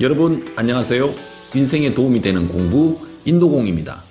여러분 안녕하세요. 인생에 도움이 되는 공부 인도공입니다.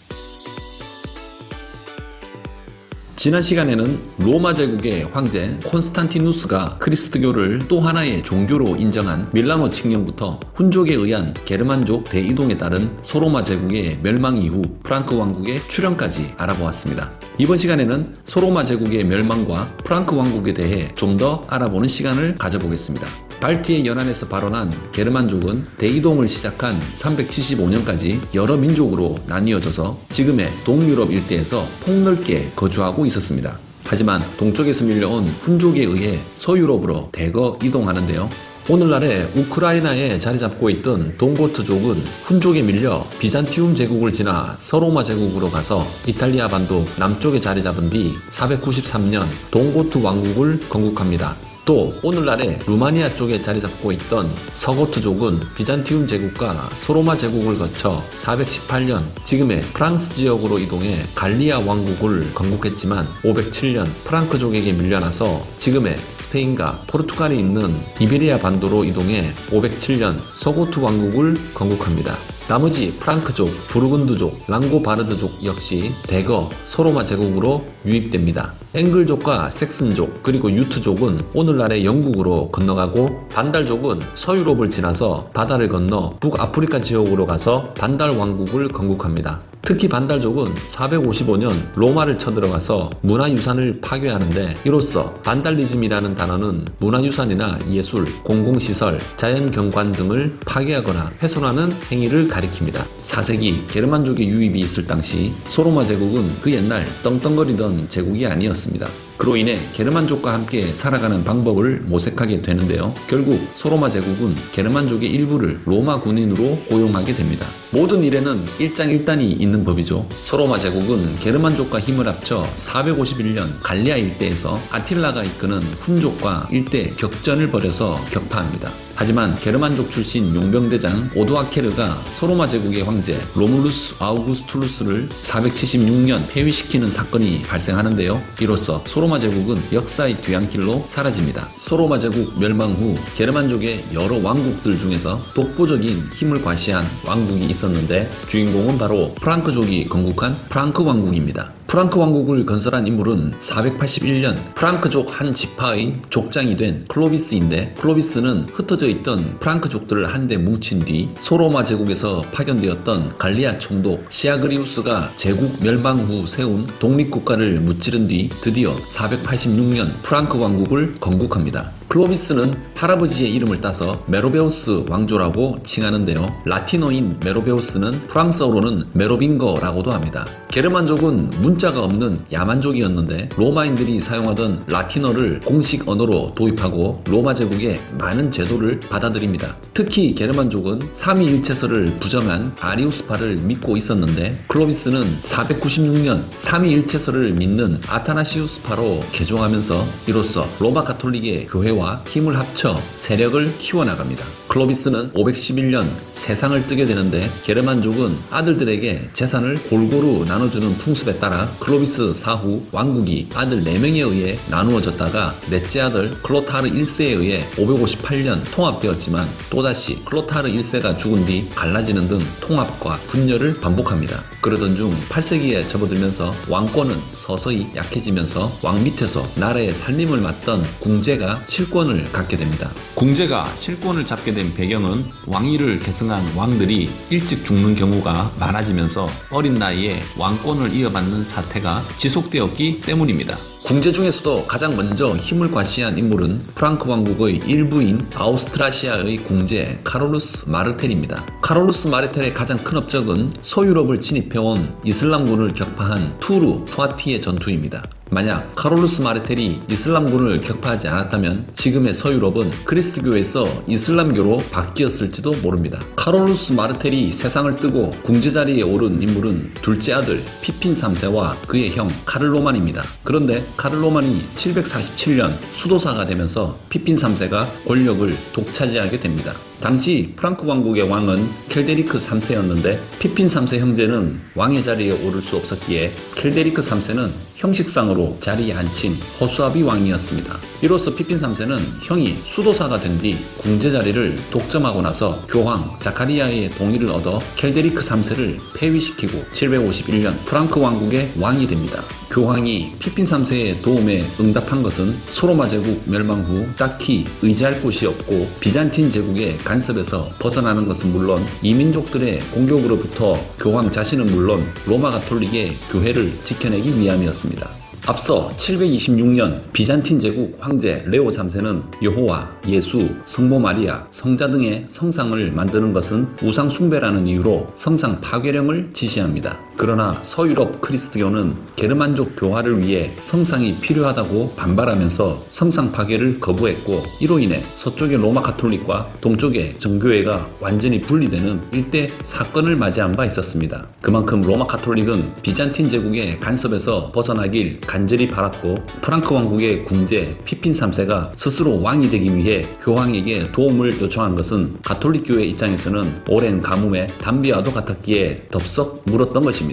지난 시간에는 로마 제국의 황제 콘스탄티누스가 크리스트교를 또 하나의 종교로 인정한 밀라노 칙령부터 훈족에 의한 게르만족 대이동에 따른 소로마 제국의 멸망 이후 프랑크 왕국의 출현까지 알아보았습니다. 이번 시간에는 소로마 제국의 멸망과 프랑크 왕국에 대해 좀 더 알아보는 시간을 가져보겠습니다. 발티의 연안에서 발원한 게르만족은 대이동을 시작한 375년까지 여러 민족으로 나뉘어져서 지금의 동유럽 일대에서 폭넓게 거주하고 있었습니다. 하지만 동쪽에서 밀려온 훈족에 의해 서유럽으로 대거 이동하는데요. 오늘날의 우크라이나에 자리 잡고 있던 동고트족은 훈족에 밀려 비잔티움 제국을 지나 서로마 제국으로 가서 이탈리아 반도 남쪽에 자리 잡은 뒤 493년 동고트 왕국을 건국합니다. 또 오늘날의 루마니아 쪽에 자리 잡고 있던 서고트족은 비잔티움 제국과 소로마 제국을 거쳐 418년 지금의 프랑스 지역으로 이동해 갈리아 왕국을 건국했지만 507년 프랑크족에게 밀려나서 지금의 스페인과 포르투갈이 있는 이베리아 반도로 이동해 507년 서고트 왕국을 건국합니다. 나머지 프랑크족, 부르근드족, 랑고바르드족 역시 대거 소로마 제국으로 유입됩니다. 앵글족과 섹슨족 그리고 유트족은 오늘날의 영국으로 건너가고 반달족은 서유럽을 지나서 바다를 건너 북아프리카 지역으로 가서 반달 왕국을 건국합니다. 특히 반달족은 455년 로마를 쳐들어가서 문화유산을 파괴하는데 이로써 반달리즘이라는 단어는 문화유산이나 예술, 공공시설, 자연경관 등을 파괴하거나 훼손하는 행위를 가리킵니다. 4세기 게르만족의 유입이 있을 당시 소로마 제국은 그 옛날 떵떵거리던 제국이 아니었습니다. 그로 인해 게르만족과 함께 살아가는 방법을 모색하게 되는데요. 결국 소로마 제국은 게르만족의 일부를 로마 군인으로 고용하게 됩니다. 모든 일에는 일장일단이 있는 법이죠. 소로마 제국은 게르만족과 힘을 합쳐 451년 갈리아 일대에서 아틸라가 이끄는 훈족과 일대 격전을 벌여서 격파합니다. 하지만 게르만족 출신 용병대장 오도아케르가 소로마 제국의 황제 로물루스 아우구스투루스를 476년 폐위시키는 사건이 발생하는데요. 이로써 소로마 제국은 역사의 뒤안길로 사라집니다. 소로마 제국 멸망 후 게르만족의 여러 왕국들 중에서 독보적인 힘을 과시한 왕국이 있 었는데 주인공은 바로 프랑크족이 건국한 프랑크 왕국입니다. 프랑크 왕국을 건설한 인물은 481년 프랑크족 한 지파의 족장이 된 클로비스인데 클로비스는 흩어져 있던 프랑크족들을 한데 뭉친 뒤 소로마 제국에서 파견되었던 갈리아 총독 시아그리우스가 제국 멸망 후 세운 독립국가를 무찌른 뒤 드디어 486년 프랑크 왕국을 건국합니다. 클로비스는 할아버지의 이름을 따서 메로베우스 왕조라고 칭하는데요. 라틴어인 메로베우스는 프랑스어로는 메로빙거라고도 합니다. 게르만족은 문자가 없는 야만족이었는데 로마인들이 사용하던 라틴어를 공식 언어로 도입하고 로마 제국의 많은 제도를 받아들입니다. 특히 게르만족은 삼위일체설을 부정한 아리우스파를 믿고 있었는데 클로비스는 496년 삼위일체설을 믿는 아타나시우스파로 개종하면서 이로써 로마 가톨릭의 교회 와 힘을 합쳐 세력을 키워나갑니다. 클로비스는 511년 세상을 뜨게 되는데 게르만족은 아들들에게 재산을 골고루 나눠주는 풍습에 따라 클로비스 사후 왕국이 아들 4명에 의해 나누어졌다가 넷째 아들 클로타르 1세에 의해 558년 통합되었지만 또다시 클로타르 1세가 죽은 뒤 갈라지는 등 통합과 분열을 반복합니다. 그러던 중 8세기에 접어들면서 왕권은 서서히 약해지면서 왕 밑에서 나라의 살림을 맡던 궁제가 실권을 갖게 됩니다. 궁제가 실권을 잡게 된 배경은 왕위를 계승한 왕들이 일찍 죽는 경우가 많아지면서 어린 나이에 왕권을 이어받는 사태가 지속되었기 때문입니다. 궁제 중에서도 가장 먼저 힘을 과시한 인물은 프랑크 왕국의 일부인 아우스트라시아의 궁제 카롤루스 마르텔입니다. 카롤루스 마르텔의 가장 큰 업적은 서유럽을 진입해온 이슬람군을 격파한 투르 투아티의 전투입니다. 만약 카롤루스 마르텔이 이슬람군을 격파하지 않았다면 지금의 서유럽은 그리스도교에서 이슬람교로 바뀌었을지도 모릅니다. 카롤루스 마르텔이 세상을 뜨고 궁제 자리에 오른 인물은 둘째 아들 피핀 3세와 그의 형 카를로만입니다. 그런데 카를로만이 747년 수도사가 되면서 피핀 3세가 권력을 독차지하게 됩니다. 당시 프랑크 왕국의 왕은 켈데리크 3세였는데 피핀 3세 형제는 왕의 자리에 오를 수 없었기에 켈데리크 3세는 형식상으로 왕으로 자리에 앉힌 호수아비 왕이었습니다. 이로써 피핀 3세는 형이 수도사가 된 뒤 궁제 자리를 독점하고 나서 교황 자카리아의 동의를 얻어 켈데리크 3세를 폐위시키고 751년 프랑크 왕국의 왕이 됩니다. 교황이 피핀 3세의 도움에 응답한 것은 소로마 제국 멸망 후 딱히 의지할 곳이 없고 비잔틴 제국의 간섭에서 벗어나는 것은 물론 이민족들의 공격으로부터 교황 자신은 물론 로마 가톨릭의 교회를 지켜내기 위함이었습니다. 앞서 726년 비잔틴 제국 황제 레오 3세는 여호와, 예수, 성모 마리아, 성자 등의 성상을 만드는 것은 우상 숭배라는 이유로 성상 파괴령을 지시합니다. 그러나 서유럽 크리스트교는 게르만족 교화를 위해 성상이 필요하다고 반발하면서 성상 파괴를 거부했고 이로 인해 서쪽의 로마 가톨릭과 동쪽의 정교회가 완전히 분리되는 일대 사건을 맞이한 바 있었습니다. 그만큼 로마 가톨릭은 비잔틴 제국의 간섭에서 벗어나길 간절히 바랐고 프랑크 왕국의 궁제 피핀 3세가 스스로 왕이 되기 위해 교황에게 도움을 요청한 것은 가톨릭 교회 입장에서는 오랜 가뭄에 담비와도 같았기에 덥석 물었던 것입니다.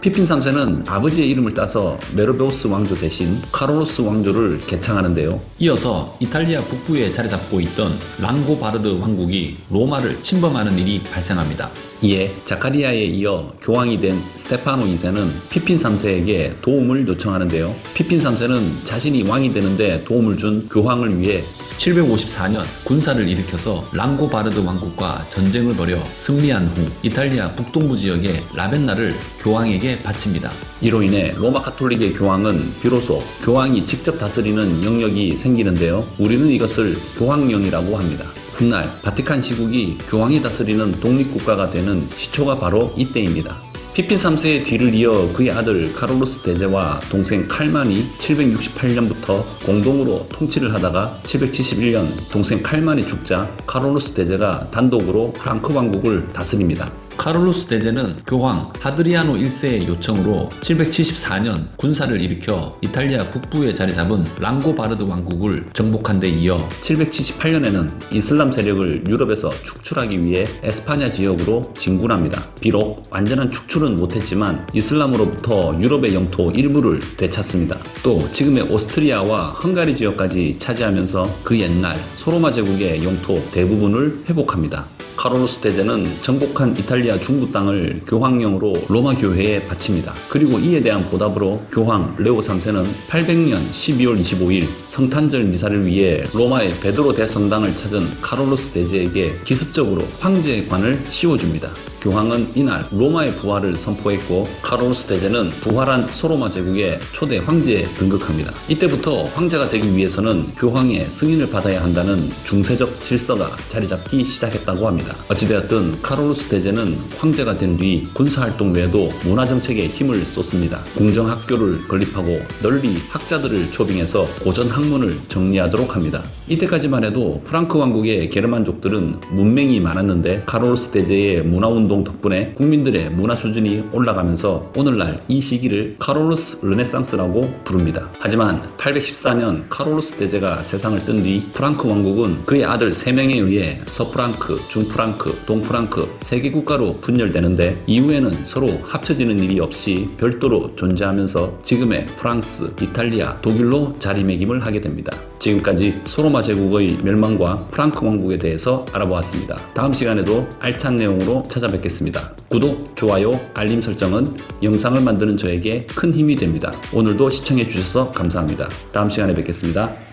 피핀 3세는 아버지의 이름을 따서 메로베우스 왕조 대신 카롤로스 왕조를 개창하는데요. 이어서 이탈리아 북부에 자리 잡고 있던 랑고바르드 왕국이 로마를 침범하는 일이 발생합니다. 이에 자카리아에 이어 교황이 된 스테파노 2세는 피핀 3세에게 도움을 요청하는데요. 피핀 3세는 자신이 왕이 되는데 도움을 준 교황을 위해 754년 군사를 일으켜서 랑고바르드 왕국과 전쟁을 벌여 승리한 후 이탈리아 북동부 지역의 라벤나를 교황에게 바칩니다. 이로 인해 로마 카톨릭의 교황은 비로소 교황이 직접 다스리는 영역이 생기는데요. 우리는 이것을 교황령이라고 합니다. 훗날 바티칸 시국이 교황이 다스리는 독립국가가 되는 시초가 바로 이때입니다. 피핀 3세의 뒤를 이어 그의 아들 카롤로스 대제와 동생 칼만이 768년부터 공동으로 통치를 하다가 771년 동생 칼만이 죽자 카롤로스 대제가 단독으로 프랑크 왕국을 다스립니다. 카롤로스 대제는 교황 하드리아노 1세의 요청으로 774년 군사를 일으켜 이탈리아 북부에 자리 잡은 랑고바르드 왕국을 정복한 데 이어 778년에는 이슬람 세력을 유럽에서 축출하기 위해 에스파냐 지역으로 진군합니다. 비록 완전한 축출은 못했지만 이슬람으로부터 유럽의 영토 일부를 되찾습니다. 또 지금의 오스트리아와 헝가리 지역까지 차지하면서 그 옛날 소로마 제국의 영토 대부분을 회복합니다. 카롤로스 대제는 정복한 이탈리아 중부 땅을 교황령으로 로마 교회에 바칩니다. 그리고 이에 대한 보답으로 교황 레오 3세는 800년 12월 25일 성탄절 미사를 위해 로마의 베드로 대성당을 찾은 카롤로스 대제에게 기습적으로 황제의 관을 씌워줍니다. 교황은 이날 로마의 부활을 선포했고 카롤로스 대제는 부활한 소로마 제국의 초대 황제에 등극합니다. 이때부터 황제가 되기 위해서는 교황의 승인을 받아야 한다는 중세적 질서가 자리 잡기 시작했다고 합니다. 어찌되었든 카롤로스 대제는 황제가 된 뒤 군사활동 외에도 문화정책에 힘을 쏟습니다. 궁정학교를 건립하고 널리 학자들을 초빙해서 고전 학문을 정리하도록 합니다. 이때까지만 해도 프랑크 왕국의 게르만족들은 문맹이 많았는데 카롤로스 대제의 문화운동 덕분에 국민들의 문화 수준이 올라가면서 오늘날 이 시기를 카롤로스 르네상스라고 부릅니다. 하지만 814년 카롤로스 대제가 세상을 뜬 뒤 프랑크 왕국은 그의 아들 3명에 의해 서프랑크, 중 프랑크, 동프랑크 세 개 국가로 분열되는데 이후에는 서로 합쳐지는 일이 없이 별도로 존재하면서 지금의 프랑스, 이탈리아, 독일로 자리매김을 하게 됩니다. 지금까지 소로마 제국의 멸망과 프랑크 왕국에 대해서 알아보았습니다. 다음 시간에도 알찬 내용으로 찾아뵙겠습니다. 구독, 좋아요, 알림 설정은 영상을 만드는 저에게 큰 힘이 됩니다. 오늘도 시청해 주셔서 감사합니다. 다음 시간에 뵙겠습니다.